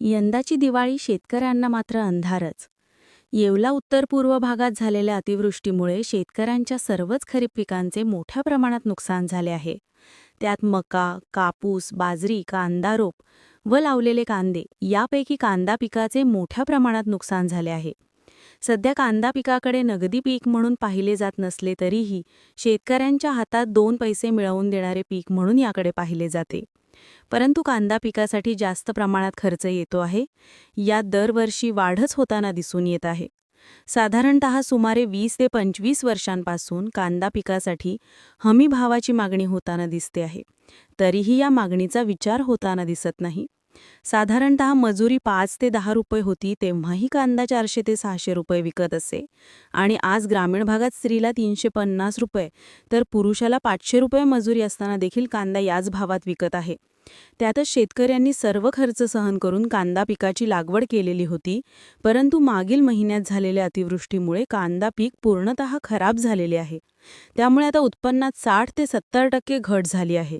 यंदाची दिवाळी शेतकऱ्यांना मात्र अंधारच. येवला उत्तर पूर्व भागात झालेल्या अतिवृष्टीमुळे शेतकऱ्यांच्या सर्वच खरीप पिकांचे मोठ्या प्रमाणात नुकसान झाले आहे. त्यात मका कापूस बाजरी कांदा रोप व लावलेले कांदे यापैकी कांदा पिकाचे मोठ्या प्रमाणात नुकसान झाले आहे. सध्या कांदा पिकाकडे नगदी पीक म्हणून पाहिले जात नसले तरीही शेतकऱ्यांच्या हातात दोन पैसे मिळवून देणारे पीक म्हणून याकडे पाहिले जाते. परंतु कांदा पिकासाठी जास्त प्रमाणात खर्च येतो आहे. यात दरवर्षी वाढच होताना दिसून येत आहे. साधारणत सुमारे वीस ते पंचवीस वर्षांपासून कांदा पिकासाठी हमी भावाची मागणी होताना दिसते आहे. तरीही या मागणीचा विचार होताना दिसत नाही. साधारणत मजुरी पाच ते दहा रुपये होती तेव्हाही कांदा चारशे ते सहाशे रुपये विकत असे. आणि आज ग्रामीण भागात स्त्रीला तीनशे पन्नास रुपये तर पुरुषाला पाचशे रुपये मजुरी असताना देखील कांदा याच भावात विकत आहे. त्यातच शेतकऱ्यांनी सर्व खर्च सहन करून कांदा पिकाची लागवड केलेली होती परंतु मागील महिन्यात झालेल्या अतिवृष्टीमुळे कांदा पीक पूर्णतः खराब झालेले आहे. त्यामुळे आता उत्पन्नात साठ ते सत्तर टक्के घट झाली आहे.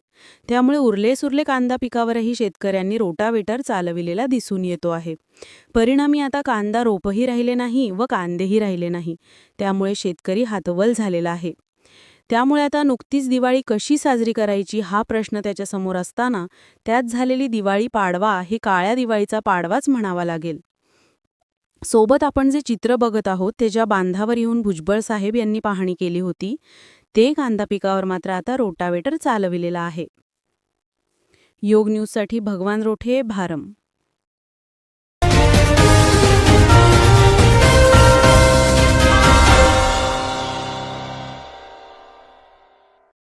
त्यामुळे उरले सुरले कांदा पिकावरही शेतकऱ्यांनी रोटावेटर चालविलेला दिसून येतो आहे. परिणामी आता कांदा रोपही राहिले नाही व कांदेही राहिले नाही. त्यामुळे शेतकरी हातवल झालेला आहे. त्यामुळे आता नुकतीच दिवाळी कशी साजरी करायची हा प्रश्न त्याच्यासमोर असताना त्यात झालेली दिवाळी पाडवा ही काळ्या दिवाळीचा पाडवाच म्हणावा लागेल. सोबत आपण जे चित्र बघत आहोत त्याच्या बांधावर येऊन भुजबळ साहेब यांनी पाहणी केली होती ते कांदा पिकावर मात्र आता रोटावेटर चालविलेला आहे. योग न्यूजसाठी भगवान रोठे भारम.